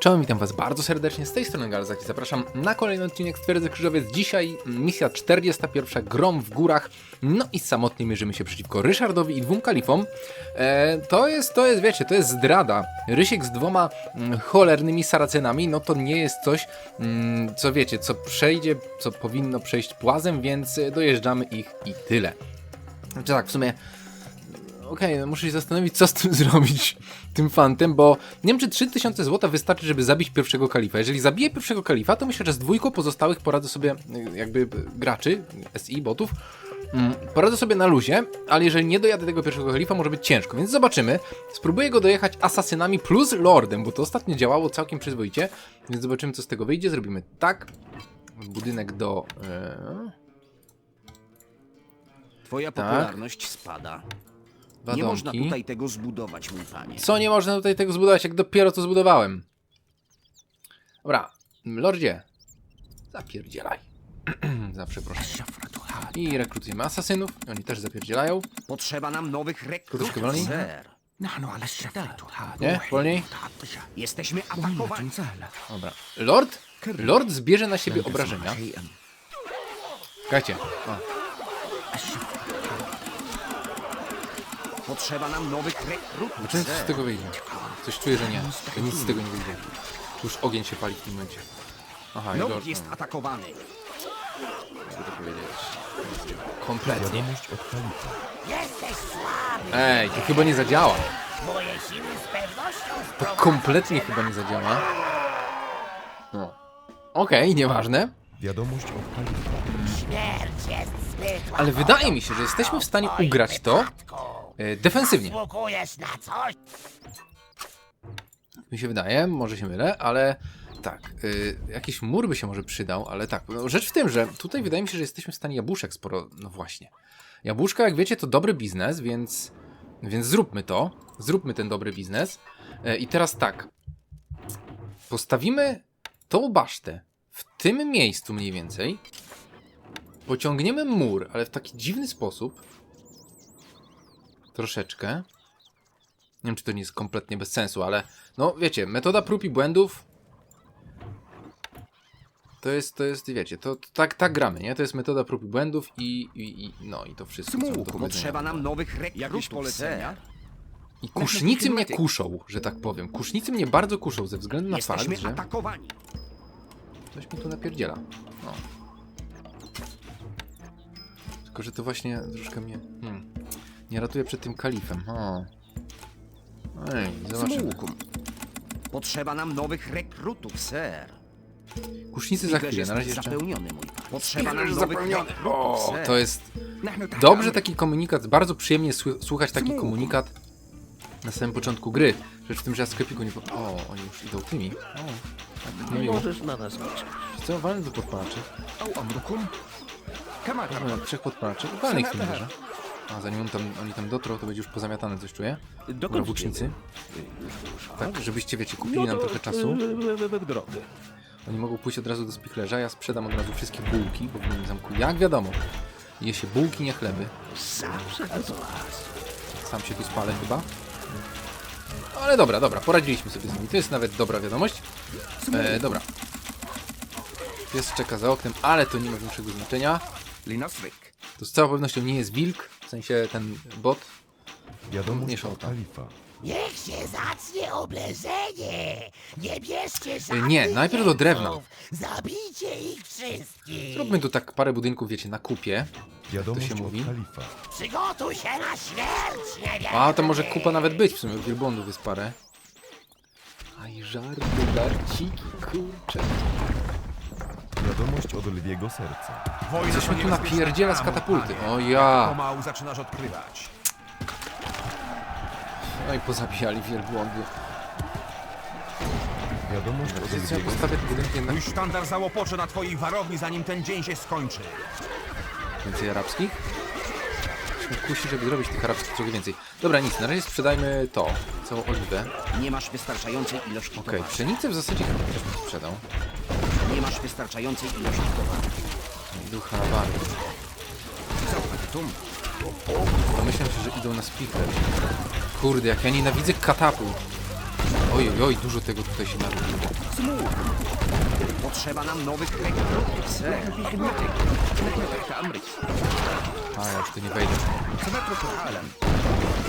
Cześć, witam was bardzo serdecznie, z tej strony Galzak i zapraszam na kolejny odcinek Twierdzy Krzyżowiec. Dzisiaj misja 41, Grom w górach, no i samotnie mierzymy się przeciwko Ryszardowi i dwóm kalifom. E, to jest, to jest, wiecie, to jest zdrada. Rysiek z dwoma mm, cholernymi saracenami, no to nie jest coś, mm, co wiecie, co przejdzie, co powinno przejść płazem, więc dojeżdżamy ich i tyle. Znaczy tak, w sumie okej, no muszę się zastanowić, co z tym zrobić, tym fantem, bo nie wiem, czy 3000 zł wystarczy, żeby zabić pierwszego kalifa. Jeżeli zabiję pierwszego kalifa, to myślę, że z dwójką pozostałych poradzę sobie, jakby graczy, SI, botów, mm, poradzę sobie na luzie, ale jeżeli nie dojadę tego pierwszego kalifa, może być ciężko, więc zobaczymy. Spróbuję go dojechać asasynami plus lordem, bo to ostatnio działało całkiem przyzwoicie, więc zobaczymy, co z tego wyjdzie. Zrobimy tak. Budynek do... e, Twoja Tak. popularność spada. Nie można tutaj tego zbudować, mój panie. Co nie można tutaj tego zbudować, jak dopiero to zbudowałem? Dobra, lordzie, zapierdzielaj. Za przepraszam. I rekrutujemy asasynów, oni też zapierdzielają. Potrzeba nam nowych rekrutów, wolniej? ser. Nie? Wolniej? Jesteśmy atakowani. Dobra. Lord? Lord zbierze na siebie obrażenia. Czekajcie. O, Potrzeba nam nowych rekrutów, zobaczymy, co z tego wyjdzie. Coś czuję, że nie. Że nic z tego nie wyjdzie. Już ogień się pali w tym momencie. Aha, i Lord, jest no, atakowany. jakby to powiedzieć. Kompletnie. Wiadomość od kalifa. Ej, to chyba nie zadziała. Moje siły z pewnością To kompletnie chyba nie zadziała. No. Okej, nieważne. Wiadomość od kalifa. śmierć jest zbyt Ale wydaje mi się, że jesteśmy w stanie ugrać to e, defensywnie. Zasługujesz na coś? Mi się wydaje, może się mylę, ale tak, y, jakiś mur by się może przydał, ale tak, no, rzecz w tym, że tutaj wydaje mi się, że jesteśmy w stanie jabłuszek sporo, no właśnie. Jabłuszka, jak wiecie, to dobry biznes, więc, więc zróbmy to, zróbmy ten dobry biznes. E, I teraz tak, postawimy tą basztę w tym miejscu mniej więcej, pociągniemy mur, ale w taki dziwny sposób, troszeczkę, nie wiem, czy to nie jest kompletnie bez sensu, ale no wiecie, metoda prób i błędów to jest, to jest, wiecie, to, to tak, tak gramy, nie? To jest metoda prób i błędów i, i, i no i to wszystko. co mam do Smuk, powiedzenia. potrzeba nam nowych Jakieś rekrutów, polecenia? I kusznicy mnie kuszą, że tak powiem. Kusznicy mnie bardzo kuszą ze względu na Jesteśmy fakt, że atakowani. ktoś mi tu napierdziela. No. Tylko, że to właśnie troszkę mnie hmm, nie ratuje przed tym kalifem. O. Ej, zobaczymy. Potrzeba nam nowych rekrutów, ser. Kusznicy za chwilę, na razie jeszcze... zapełniony, mój. Potrzeba nam nowych zapełniony. rekrutów, O, ser. to jest dobrze taki komunikat, bardzo przyjemnie sły- słuchać taki komunikat na samym początku gry. Rzecz w tym, że ja sklepiku nie... Po... O, oni już idą tymi. O, tak miło. Możesz na nas liczyć. Co, walny do podpalaczy. Amrukum? Kamaka. Dobra, trzech podpalaczy. Walny ich tym. A zanim on tam, oni tam dotrą, to będzie już pozamiatane, coś czuję. Dokąd włócznicy. Tak, żebyście, wiecie, kupili No nam trochę czasu. w- w- w drogę. Oni mogą pójść od razu do spichlerza, ja sprzedam od razu wszystkie bułki, bo w moim zamku, jak wiadomo, je się bułki, nie chleby. Sam się tu spalę chyba. Ale dobra, dobra, poradziliśmy sobie z nimi. To jest nawet dobra wiadomość. E, dobra. Pies czeka za oknem, ale to nie ma większego znaczenia. Linasryk. To z całą pewnością nie jest wilk, w sensie ten bot. Nie Wiadomość szalta. kalifa. Niech się zacznie obleżenie! Nie bierzcie żadnych nie, najpierw do drewna. jeńców. Zabijcie ich wszystkich! Zróbmy tu tak parę budynków, wiecie, na kupie. Wiadomość się od mówi? kalifa. Przygotuj się na śmierć! A, to może kupa nawet być, w sumie wielbłądów jest parę. Aj, żarty, darciki, kurczę. Wiadomość od lwiego serca. Coś mi tu napierdziela z katapulty. O ja! Pomału zaczynasz odkrywać. No i pozabijali wielbłądy. Wiadomość od lwiego postawię ten budynek jednak Mój sztandar załopocze na twoich warowni, zanim ten dzień się skończy. więcej arabskich. Musimy kusić, żeby zrobić tych arabskich trochę więcej. Dobra, nic, na razie sprzedajmy to, całą oliwę. Nie masz wystarczającej ilości Okej, towaru. pszenicę w zasadzie chyba też bym sprzedał. Nie masz wystarczającej ilości towaru. Ducha bardzo. Tum. Domyślam się, że idą na spichler. Kurde, jak ja nienawidzę katapult. Oj, oj, oj, dużo tego tutaj się narobiło. Potrzeba nam nowych sir. A, ja już tu nie wejdę.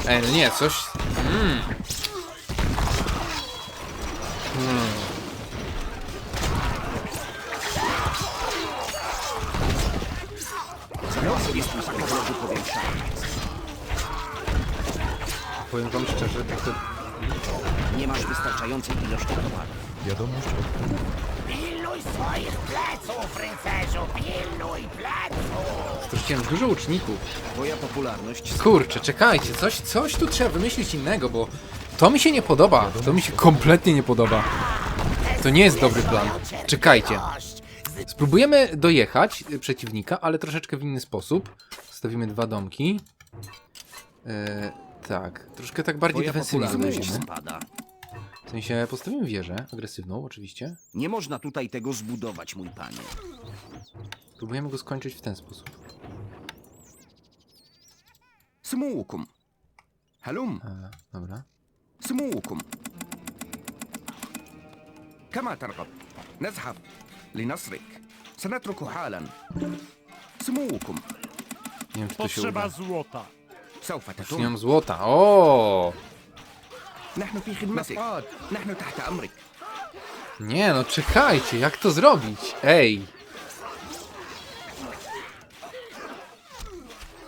Ej, no nie, coś... Mm. Jest powrotu powiększania. Powiem wam szczerze, tak to... Nie masz wystarczającej ilości towaru. Wiadomość od. Pilnuj swoich pleców, rycerzu! Pilnuj pleców! Straciłem dużo łuczników. Twoja popularność Kurczę, czekajcie, coś, coś tu trzeba wymyślić innego, bo to mi się nie podoba. To mi się kompletnie nie podoba. To nie jest dobry plan. Czekajcie. Spróbujemy dojechać y, przeciwnika, ale troszeczkę w inny sposób. Stawimy dwa domki. E, tak, troszkę tak bardziej Twoja defensywnie popularność podejdziemy. spada. W sensie postawimy wieżę agresywną, oczywiście. Nie można tutaj tego zbudować, mój panie. Próbujemy go skończyć w ten sposób. سموكم هلم E, dobra. سموكم كما ترغب نزحف لنصرك سنترك حالا سموكم Nie wiem, czy to się uda. Potrzeba złota. سوف Już nie تتم mam złota. O! نحن في خدمتك نحن تحت أمرك Nie, no czekajcie, jak to zrobić? Ej!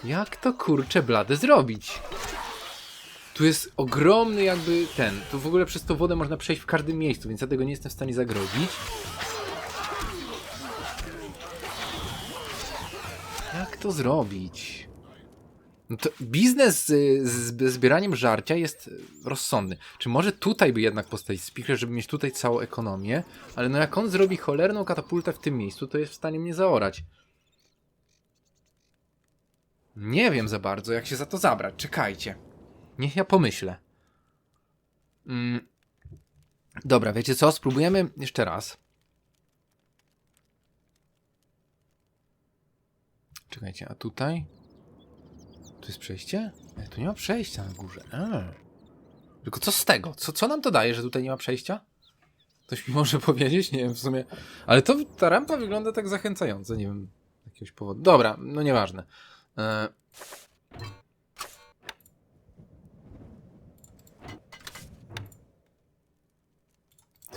Jak to kurczę blade zrobić? Tu jest ogromny jakby ten, tu w ogóle przez tą wodę można przejść w każdym miejscu, więc ja tego nie jestem w stanie zagrodzić. To zrobić? No to biznes z, z zbieraniem żarcia jest rozsądny. Czy może tutaj by jednak postawić spichler, żeby mieć tutaj całą ekonomię? Ale no jak on zrobi cholerną katapultę w tym miejscu, to jest w stanie mnie zaorać. Nie wiem za bardzo, jak się za to zabrać. Czekajcie. Niech ja pomyślę. Mm. Dobra, wiecie co? Spróbujemy jeszcze raz. Czekajcie, a tutaj? Tu jest przejście? Ej, tu nie ma przejścia na górze. A. Tylko co z tego? Co, co nam to daje, że tutaj nie ma przejścia? Ktoś mi może powiedzieć? Nie wiem w sumie. Ale to ta rampa wygląda tak zachęcająco. Nie wiem z jakiegoś powodu. Dobra, no nieważne. E...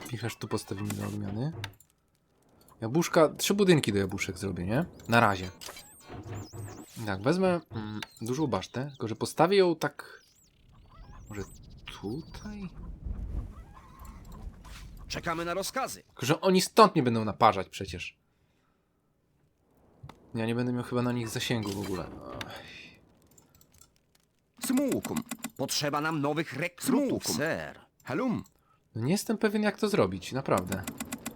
Pichesz tu postawimy do odmiany. Jabłuszka, trzy budynki do jabłuszek zrobię, nie? Na razie. Tak, wezmę mm, dużą basztę, tylko że postawię ją tak... Może tutaj? Czekamy na rozkazy. Tylko że oni stąd nie będą naparzać przecież. Ja nie będę miał chyba na nich zasięgu w ogóle. Oj. Potrzeba nam nowych rekrutów, Cmułkum. ser. Halum. No Nie jestem pewien jak to zrobić, naprawdę.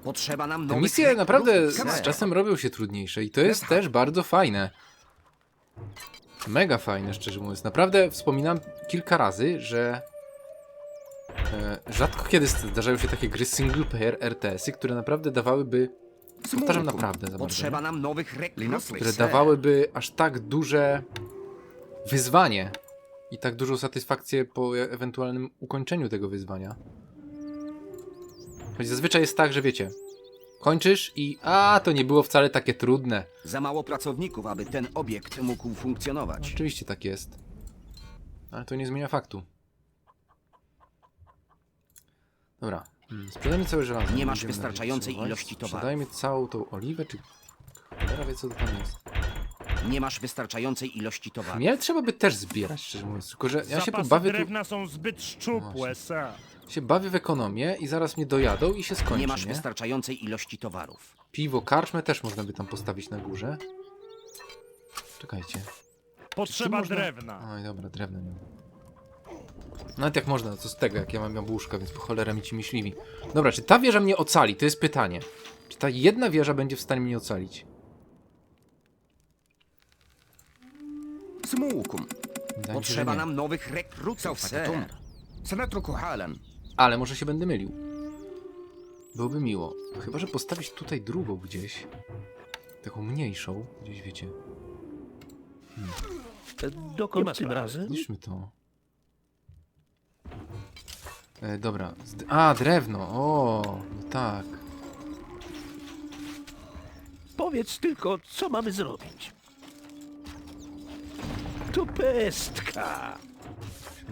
Potrzeba nam Te nowych misje naprawdę z czasem robią się trudniejsze i to jest też bardzo fajne. Mega fajne, szczerze mówiąc. Naprawdę wspominam kilka razy, że e, rzadko kiedy zdarzają się takie gry single player RTS-y, które naprawdę dawałyby, powtarzam naprawdę za bardzo, Potrzeba nam nowych rekrutów, które dawałyby aż tak duże wyzwanie i tak dużą satysfakcję po e- ewentualnym ukończeniu tego wyzwania. Choć zazwyczaj jest tak, że wiecie, kończysz i a, to nie było wcale takie trudne. Za mało pracowników, aby ten obiekt mógł funkcjonować. Oczywiście tak jest. Ale to nie zmienia faktu. Dobra. Hmm, Sprzedajmy całe żelazo. Nie masz Będziemy wystarczającej ilości towaru. Sprzedajmy całą tą oliwę, czy... Cholera wie co to tam jest. Nie masz wystarczającej ilości towaru. Miel trzeba by też zbierać, szczerze mówiąc. Tylko, że ja się Zapasy pobawię tu... drewna są zbyt szczupłe, sir się bawię w ekonomię i zaraz mnie dojadą i się skończy, Nie masz nie? wystarczającej ilości towarów. Piwo, karczmę też można by tam postawić na górze. Czekajcie. Potrzeba można- drewna. Oj, dobra, drewno nie ma. Nawet jak można, co z tego, jak ja mam jabłuszka, więc po cholera mi ci myśliwi. Dobra, czy ta wieża mnie ocali? To jest pytanie. Czy ta jedna wieża będzie w stanie mnie ocalić? سموكم Wydaje mi się, że Potrzeba nie. nam nowych rekrutów, سوف sir. تتم سنترك حالا Ale może się będę mylił. Byłoby miło. Chyba, że postawić tutaj drugą gdzieś. Taką mniejszą. Gdzieś wiecie. Dokąd tym razem? Zniszczmy to. E, dobra. Z- A, drewno. O, no tak. Powiedz tylko, co mamy zrobić. To pestka.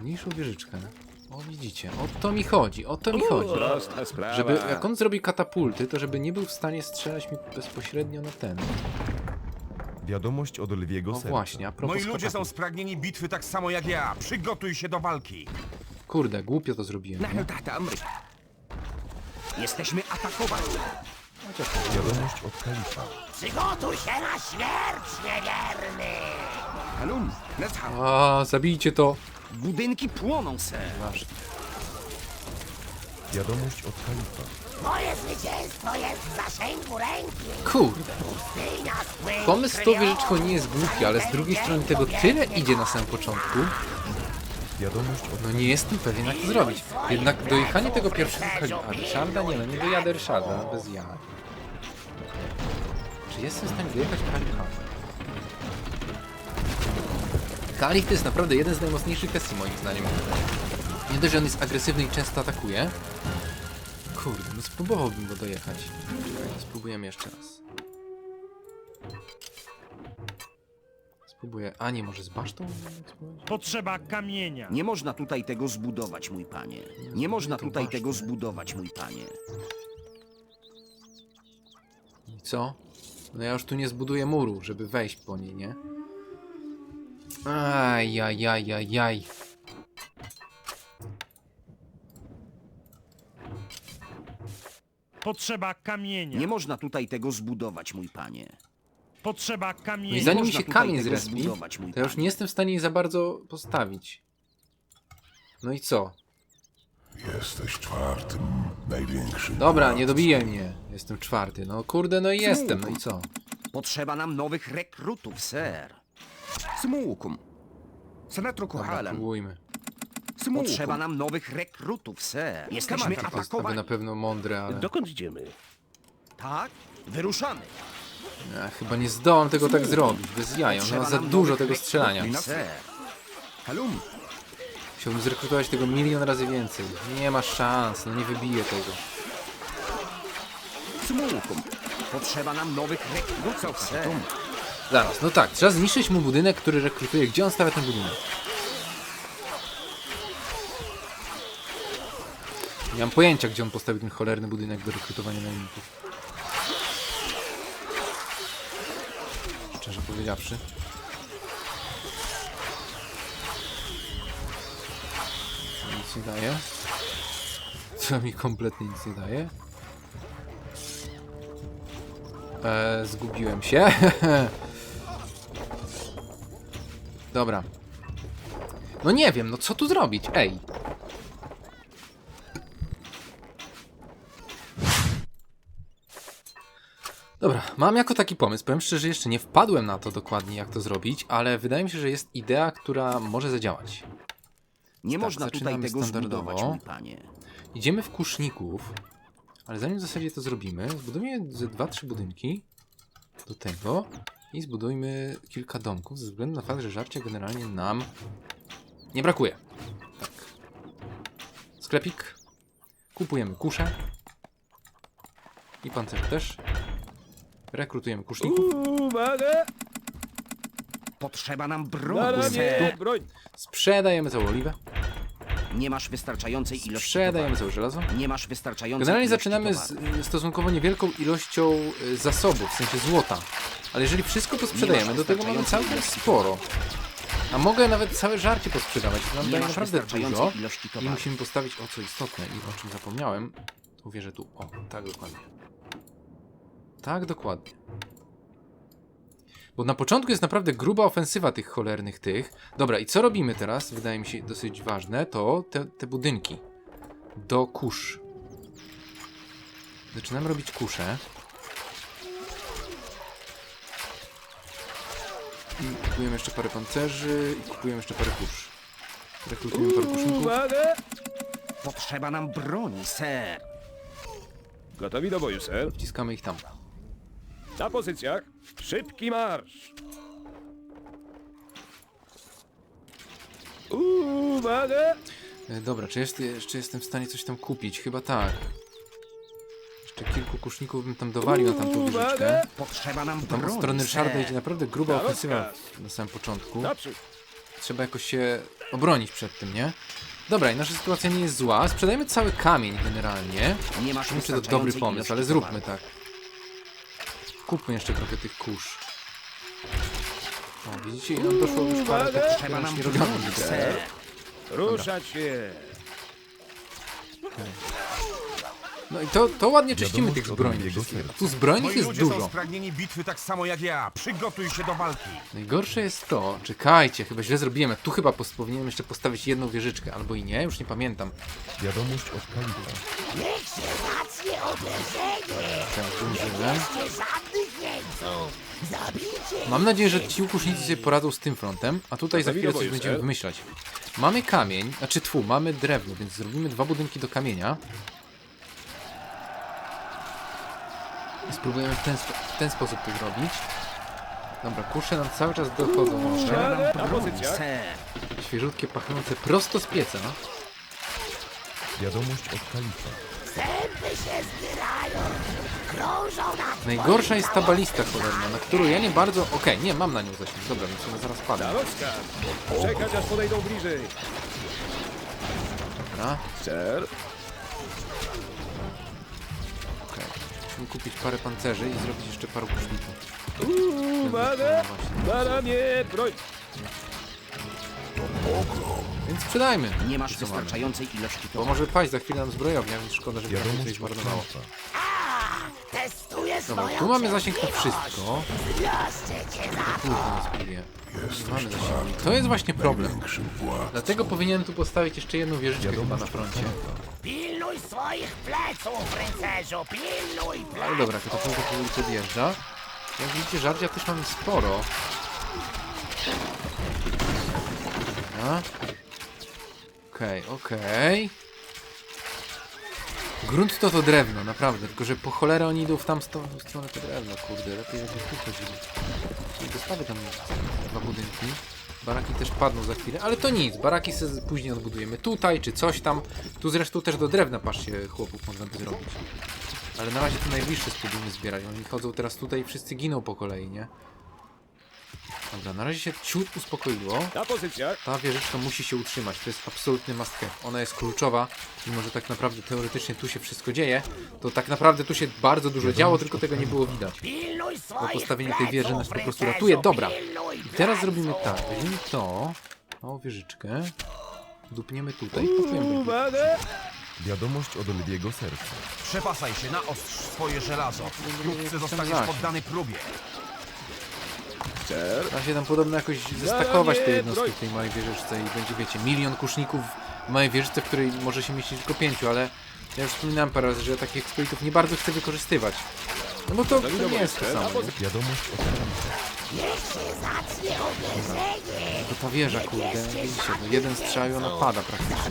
Mniejszą wieżyczkę. O, widzicie, o to mi chodzi, o to mi chodzi. Prosta sprawa. Żeby, jak on zrobi katapulty, to żeby nie był w stanie strzelać mi bezpośrednio na ten. Wiadomość od lwiego serca. właśnie, a propos Moi ludzie są spragnieni bitwy tak samo jak ja. Przygotuj się do walki. Kurde, głupio to zrobiłem, nie? Tata. Jesteśmy atakowani. Wiadomość od kalifa. Przygotuj się na śmierć, niewierny! Halum, let's go. Zabijcie to! Budynki płoną, ser. Masz. Wiadomość od kalifa. Moje zwycięstwo jest w zasięgu ręki! Kurde. Pustynia Pomysł tą krwią, wieżyczką nie jest głupi, ale z drugiej strony tego tyle idzie na samym początku. Wiadomość od No nie jestem pewien jak to zrobić. Jednak dojechanie tego pierwszego kalifa. Ryszarda? Nie no, nie dojadę Ryszarda, bez jaj. Czy jestem w stanie dojechać kalifa? Kalif to jest naprawdę jeden z najmocniejszych kwestii moim zdaniem. Nie dość, że on jest agresywny i często atakuje. Kurde, no spróbowałbym go dojechać. Czekaj, Spróbujemy jeszcze raz. Spróbuję. A nie, może z basztą? Potrzeba kamienia. Nie można tutaj tego zbudować, mój panie. Nie można tutaj tego zbudować, mój panie. I co? No ja już tu nie zbuduję muru, żeby wejść po niej, nie? Ajajajajaj. Potrzeba kamienia. Nie można tutaj tego zbudować, mój panie. Potrzeba No i kamienia. zanim mi można się tutaj kamień tego zrespi, zbudować, mój to ja już panie. nie jestem w stanie jej za bardzo postawić. No i co? Jesteś czwartym największym. Dobra, nie dobijaj mnie. Jestem czwarty. No kurde, no i jestem. No i co? Potrzeba nam nowych rekrutów, ser. سموكم سنترك Dobra, حالا próbujmy. Potrzeba nam nowych rekrutów, ser. Jesteśmy To jest aby atakowani. na pewno mądre, ale Dokąd idziemy? Tak? Wyruszamy. ja chyba nie zdołam tego tak zrobić. Bez jaja. Potrzeba No za nam dużo nowych tego rekrutów, strzelania. Ser. Halum. Chciałbym zrekrutować tego milion razy więcej. Nie ma szans, no nie wybiję tego. سموكم Potrzeba nam nowych rekrutów, ser. Zaraz, no tak, trzeba zniszczyć mu budynek, który rekrutuje. Gdzie on stawia ten budynek? Nie mam pojęcia, gdzie on postawił ten cholerny budynek do rekrutowania najemników. Szczerze powiedziawszy. Nic nie daje. Co mi kompletnie nic nie daje. Eee, zgubiłem się. Dobra. No nie wiem, no co tu zrobić? Ej. Dobra, mam jako taki pomysł. Powiem szczerze, że jeszcze nie wpadłem na to dokładnie, jak to zrobić, ale wydaje mi się, że jest idea, która może zadziałać. Nie Tak, można tutaj tego standardowo. zbudować, mój panie. Idziemy w kuszników, ale zanim w zasadzie to zrobimy, zbudujmy ze dwa, trzy budynki do tego i zbudujmy kilka domków, ze względu na fakt, że żarcia generalnie nam nie brakuje. Tak. Sklepik. Kupujemy kuszę. I pancerz też. Rekrutujemy kuszników. Uwaga! Potrzeba nam Na broni! Broń! Sprzedajemy całą oliwę. Nie masz wystarczającej ilości Sprzedajemy towaru. całe żelazo. Nie masz wystarczającej Generalnie ilości zaczynamy z towaru. y, stosunkowo niewielką ilością y, zasobów, w sensie złota. Ale jeżeli wszystko to sprzedajemy, do tego mamy całkiem sporo. A mogę nawet całe żarcie posprzedawać, to nam Nie daje masz naprawdę wystarczającej dużo. ilości I towaru. musimy postawić o co istotne i o czym zapomniałem. Uwierzę tu. O, tak dokładnie. Tak dokładnie. Bo na początku jest naprawdę gruba ofensywa tych cholernych tych. Dobra, i co robimy teraz? Wydaje mi się dosyć ważne, to te, te budynki. Do kurz. Zaczynamy robić kusze. I kupujemy jeszcze parę pancerzy i kupujemy jeszcze parę kurz. Rekrutujemy parę kuszników. Uwaga! Potrzeba nam broni, ser. Gotowi do boju, ser. Wciskamy ich tam. Na pozycjach. Szybki marsz. Uwaga! E, Dobra, czy jest, jeszcze jestem w stanie coś tam kupić? Chyba tak. Jeszcze kilku kuszników bym tam dowalił na tamtą wieżyczkę. Potrzeba nam Tam od broni, strony Ryszarda idzie naprawdę gruba Na ofensywa na samym początku. Naprzód. Trzeba jakoś się obronić przed tym, nie? Dobra, i nasza sytuacja nie jest zła. Sprzedajmy cały kamień generalnie. Nie masz Nie wiem, czy to dobry pomysł, ale zróbmy towaru. tak. Kupmy jeszcze trochę tych kurz. O, widzicie, i nam doszło już parę takich Trzeba nam ser. Ruszać się. No i to, to ładnie czyścimy tych zbrojni wszystkich. Tu zbrojnych Moi jest ludzie są dużo. spragnieni bitwy tak samo jak ja. Przygotuj się do walki. Najgorsze jest to, czekajcie, chyba źle zrobiłem. Tu chyba pos- powinienem jeszcze postawić jedną wieżyczkę, albo i nie, już nie pamiętam. Wiadomość od uderzenie. Teraz użyłem. Mam nadzieję, że ci łukusznicy sobie poradzą z tym frontem, a tutaj za chwilę coś będziemy ser? wymyślać. Mamy kamień, znaczy tfu, mamy drewno, więc zrobimy dwa budynki do kamienia. I spróbujemy w ten, spo- w ten sposób to zrobić. Dobra, kusze nam cały czas dochodzą może. Na. Świeżutkie, pachnące prosto z pieca. Wiadomość od kalifa. zęby się zbierają. Krążą nad Najgorsza jest ta balista cholerna, na którą ja nie bardzo... Okej, nie, mam na nią zasięg, dobra, więc ona zaraz. Na rozkaz. Czekać aż podejdą bliżej. Dobra, Ser. Musimy kupić parę pancerzy i zrobić jeszcze paru kuszników. Uwaga. No właśnie. Na ramię. Broń. Więc sprzedajmy. Nie masz Co mamy? wystarczającej ilości Bo towaru. może paść za chwilę nam zbrojownia, więc szkoda, nam coś Wiadomość od zmarnowało. Testuję Dobra, tu mamy zasięg na wszystko. Kurde, nas bije. Nie mamy zasięgu. To jest właśnie problem. Dlatego powinienem tu postawić jeszcze jedną wieżyczkę chyba na froncie. Pilnuj swoich pleców, ryncerzu, pilnuj Ale pleców. dobra, katapulta powoli podjeżdża. Jak widzicie, żarcia też mamy sporo. Dobra. Okej, okej. Grunt to to drewno, naprawdę. Tylko, że po cholerę oni idą w tam w stronę to drewno, kurde. Lepiej jakby tu chodzili. I dostawię tam dwa budynki. Baraki też padną za chwilę, ale to nic. Baraki sobie później odbudujemy tutaj, czy coś tam. Tu zresztą też do drewna, patrzcie, chłopów można by zrobić. Ale na razie te najbliższe spróbujmy zbierać. Oni chodzą teraz tutaj i wszyscy giną po kolei, nie? Dobra, na razie się ciut uspokoiło. Na pozycjach. Ta wieżyczka musi się utrzymać, to jest absolutny must have. Ona jest kluczowa, mimo że tak naprawdę teoretycznie tu się wszystko dzieje, to tak naprawdę tu się bardzo dużo działo, tylko tego nie było widać. Bo postawienie tej wieży nas po prostu ratuje. Dobra, i teraz zrobimy tak, weźmiemy to, małą wieżyczkę, dupniemy tutaj. Uwaga. Wiadomość od lwiego serca. Przepasaj się, naostrz swoje żelazo. Wkrótce zostaniesz poddany próbie. Ser. Da się tam podobno jakoś zestakować te nie, jednostki w tej małej wieżyczce i będzie, wiecie, milion kuszników w małej wieżyczce, w której może się mieścić tylko pięciu, ale ja już wspominałem parę razy, że ja takich eksploitów nie bardzo chcę wykorzystywać. No bo to, to nie jest to samo? Wiadomość od kalifa. Niech się zacznie uderzenie. To ta wieża, kurde, widzicie, no jeden strzał i ona pada praktycznie.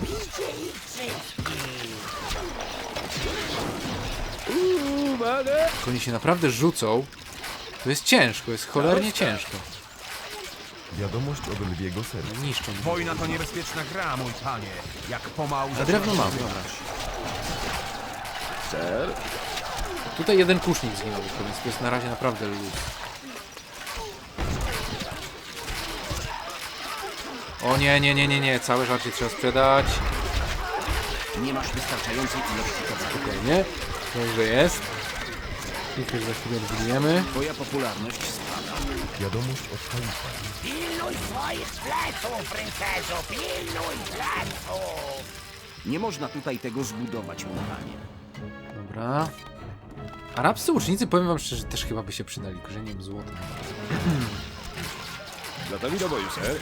Oni się naprawdę rzucą, to jest ciężko, jest cholernie ciężko. Wiadomość od lwiego serca. Niszczą. mnie. Wojna to niebezpieczna gra, mój panie. Jak pomału A drewno mam, się dobra. Ser. Tutaj jeden kusznik zginął, tylko, więc to jest na razie naprawdę luz. O nie, nie, nie, nie, nie, całe żarcie trzeba sprzedać. Nie masz wystarczającej ilości towaru. Spokojnie, dobrze jest. Też za chwilę odbudujemy. Twoja popularność spada. Wiadomość od kalifa. Pilnuj swoich pleców, pilnuj pleców. Nie można tutaj tego zbudować, mój panie. Dobra. Arabscy łucznicy, powiem wam szczerze, też chyba by się przydali, korzeniem złota. Gotowi do boju, ser.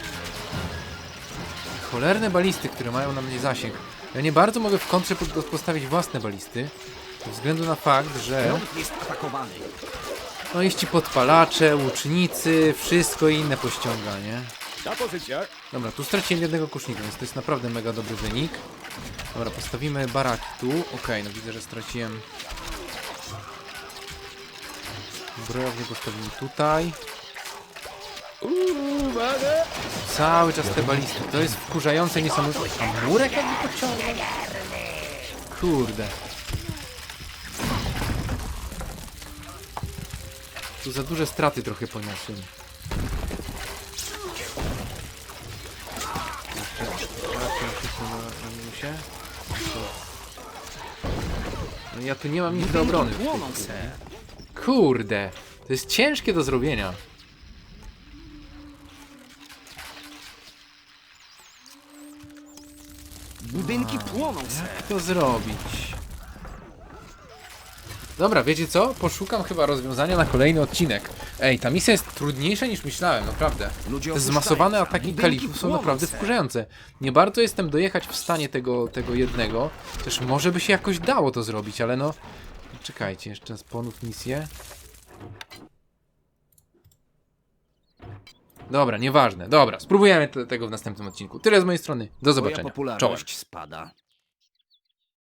Cholerne balisty, które mają na mnie zasięg. Ja nie bardzo mogę w kontrze po- postawić własne balisty, ze względu na fakt, że no jest ci podpalacze, łucznicy, wszystko inne pościąga, nie? Dobra, tu straciłem jednego kusznika, więc to jest naprawdę mega dobry wynik. Dobra, postawimy baraki tu. Okej, no widzę, że straciłem... Zbrojownię postawimy tutaj. Cały czas te balisty. To jest wkurzające niesamowite. A murek jakby pociągnął? Kurde. Tu za duże straty trochę poniosłem. Jeszcze na, na. No ja tu nie mam nic do obrony. Kurde, to jest ciężkie do zrobienia. Budynki płoną. Jak to zrobić? Dobra, wiecie co? Poszukam chyba rozwiązania na kolejny odcinek. Ej, ta misja jest trudniejsza niż myślałem, naprawdę. Ludzie Te zmasowane ataki kalifów są naprawdę wkurzające. Nie bardzo jestem dojechać w stanie tego, tego jednego. Też może by się jakoś dało to zrobić, ale no... Czekajcie, jeszcze raz ponów misję. Dobra, nieważne. Dobra, spróbujemy te, tego w następnym odcinku. Tyle z mojej strony. Do zobaczenia. Popularność spada.